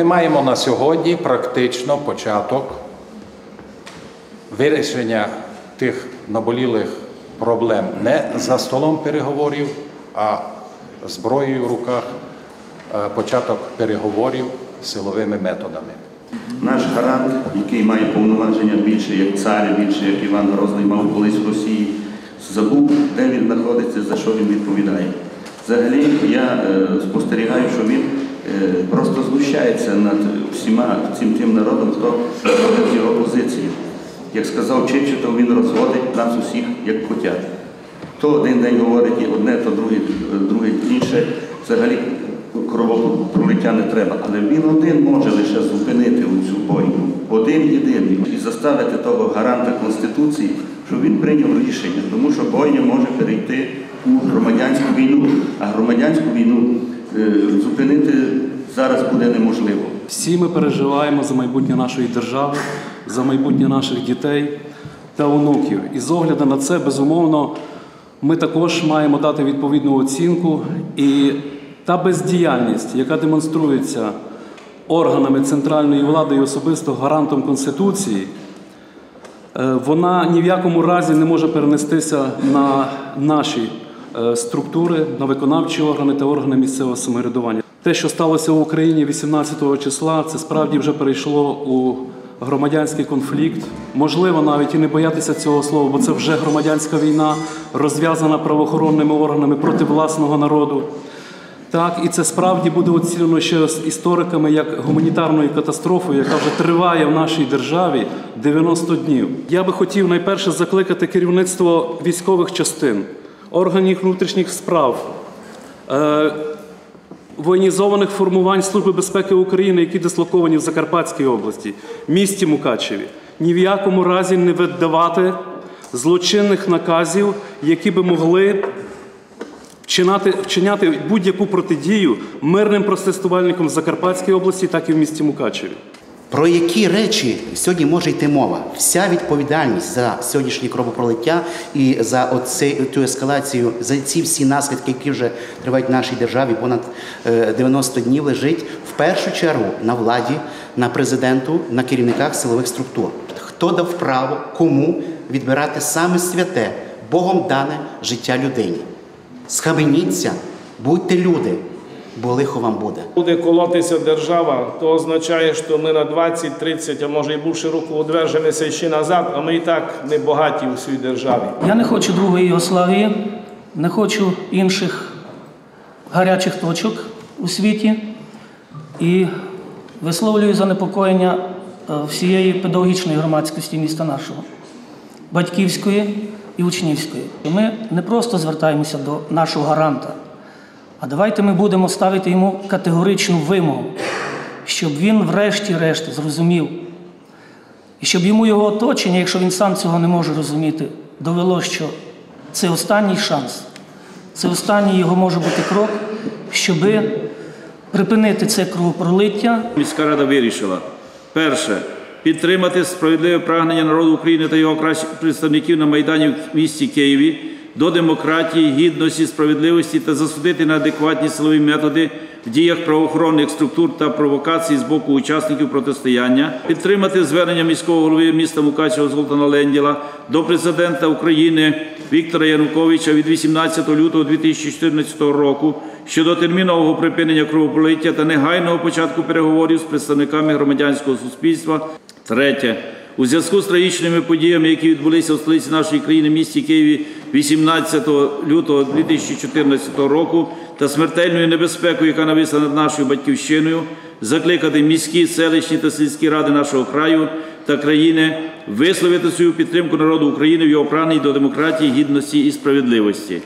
Ми маємо на сьогодні практично початок вирішення тих наболілих проблем не за столом переговорів, а зброєю в руках, е, початок переговорів силовими методами. Наш гарант, який має повноваження більше як цар, більше як Іван Грозний мав колись в Росії, забув, де він знаходиться, за що він відповідає. Взагалі, я е, спостерігаю, що він просто знущається над всіма цим тим народом, хто входить в його позицію. Як сказав Чечетов, він розводить нас усіх як котят. То один день говорить одне, то другий, інше. Взагалі кровопролиття не треба. Але він один може лише зупинити цю бойню. Один єдиний. І заставити того гаранта Конституції, щоб він прийняв рішення, тому що бойня може перейти у громадянську війну. А громадянську війну е, зупинити зараз буде неможливо. Всі ми переживаємо за майбутнє нашої держави, за майбутнє наших дітей та онуків. І з огляду на це, безумовно, ми також маємо дати відповідну оцінку. І та бездіяльність, яка демонструється органами центральної влади і особисто гарантом Конституції, е, вона ні в якому разі не може перенестися на наші е, структури, на виконавчі органи та органи місцевого самоврядування. Те, що сталося в Україні 18 числа, це справді вже перейшло у громадянський конфлікт. Можливо, навіть і не боятися цього слова, бо це вже громадянська війна, розв'язана правоохоронними органами проти власного народу. Так, і це справді буде оцінено ще істориками як гуманітарною катастрофою, яка вже триває в нашій державі 90 днів. Я би хотів найперше закликати керівництво військових частин, органів внутрішніх справ, е, воєнізованих формувань Служби безпеки України, які дислоковані в Закарпатській області, місті Мукачеві, ні в якому разі не видавати злочинних наказів, які би могли вчиняти будь-яку протидію мирним протестувальникам в Закарпатській області, так і в місті Мукачеві. Про які речі сьогодні може йти мова? Вся відповідальність за сьогоднішнє кровопролиття і за оце, цю ескалацію, за ці всі наслідки, які вже тривають в нашій державі, понад е, 90 днів лежить в першу чергу на владі, на президенту, на керівниках силових структур. Хто дав право кому відбирати саме святе, Богом дане життя людині? Схаменіться, будьте люди, бо лихо вам буде. Буде колотися держава, то означає, що ми на 20, 30, а може і більше року одвержемося ще назад, а ми і так не багаті у своїй державі. Я не хочу другої Югославії, не хочу інших гарячих точок у світі і висловлюю занепокоєння е, всієї педагогічної громадськості міста нашого, батьківської і учнівської. Ми не просто звертаємося до нашого гаранта, а давайте ми будемо ставити йому категоричну вимогу, щоб він, врешті-решт, зрозумів, і щоб йому його оточення, якщо він сам цього не може розуміти, довело, що це останній шанс, це останній його може бути крок, щоби припинити це кровопролиття. Міська рада вирішила перше підтримати справедливе прагнення народу України та його кращих представників на майдані в місті Києві до демократії, гідності, справедливості та засудити на адекватні силові методи в діях правоохоронних структур та провокацій з боку учасників протистояння, підтримати звернення міського голови міста Мукачева Золтана Ленділа до президента України Віктора Януковича від 18 лютого 2014 року щодо термінового припинення кровопролиття та негайного початку переговорів з представниками громадянського суспільства. Третє. У зв'язку з трагічними подіями, які відбулися в столиці нашої країни, місті Києві 18 лютого 2014 року, та смертельною небезпекою, яка нависла над нашою батьківщиною, закликати міські, селищні та сільські ради нашого краю та країни висловити свою підтримку народу України в його прагненні до демократії, гідності і справедливості.